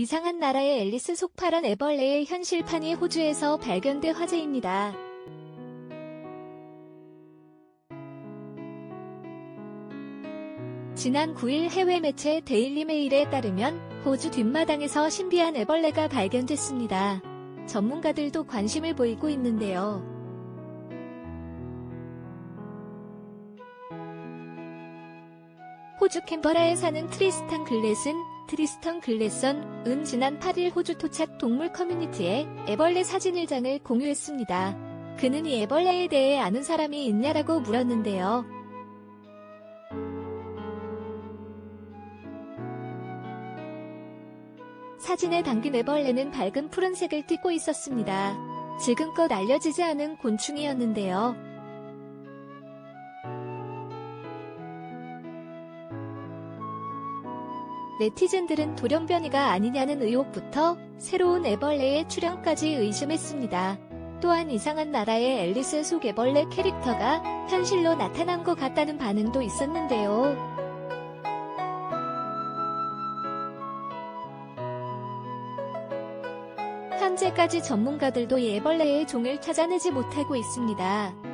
이상한 나라의 앨리스 속파란 애벌레의 현실판이 호주에서 발견돼 화제입니다. 지난 9일 해외 매체 데일리 메일에 따르면 호주 뒷마당에서 신비한 애벌레가 발견됐습니다. 전문가들도 관심을 보이고 있는데요. 호주 캔버라에 사는 트리스탄 글렛은 트리스턴 글렛선은 지난 8일 호주 토착 동물 커뮤니티에 애벌레 사진일장을 공유했습니다. 그는 이 애벌레에 대해 아는 사람이 있냐라고 물었는데요. 사진에 담긴 애벌레는 밝은 푸른색을 띠고 있었습니다. 지금껏 알려지지 않은 곤충이었는데요. 네티즌들은 돌연변이가 아니냐는 의혹부터 새로운 애벌레의 출현까지 의심했습니다. 또한 이상한 나라의 앨리스 속 애벌레 캐릭터가 현실로 나타난 것 같다는 반응도 있었는데요. 현재까지 전문가들도 이 애벌레의 종을 찾아내지 못하고 있습니다.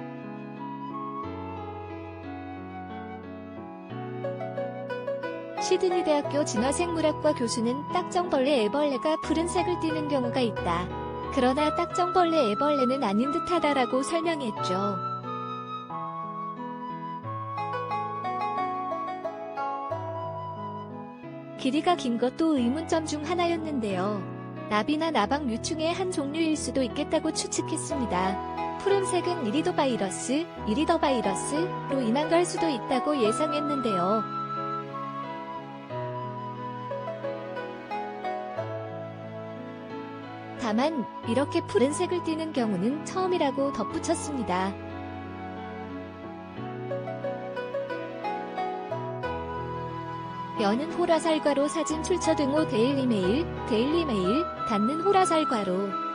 시드니 대학교 진화생물학과 교수는 딱정벌레 애벌레가 푸른색을 띠는 경우가 있다. 그러나 딱정벌레 애벌레는 아닌 듯하다라고 설명했죠. 길이가 긴 것도 의문점 중 하나였는데요. 나비나 나방 유충의 한 종류일 수도 있겠다고 추측했습니다. 푸른색은 이리도 바이러스, 이리더 바이러스로 인한 걸 수도 있다고 예상했는데요. 다만 이렇게 푸른색을 띠는 경우는 처음이라고 덧붙였습니다. 여는 호라살과로 사진 출처 등호 데일리메일, 데일리메일, 닿는 호라살과로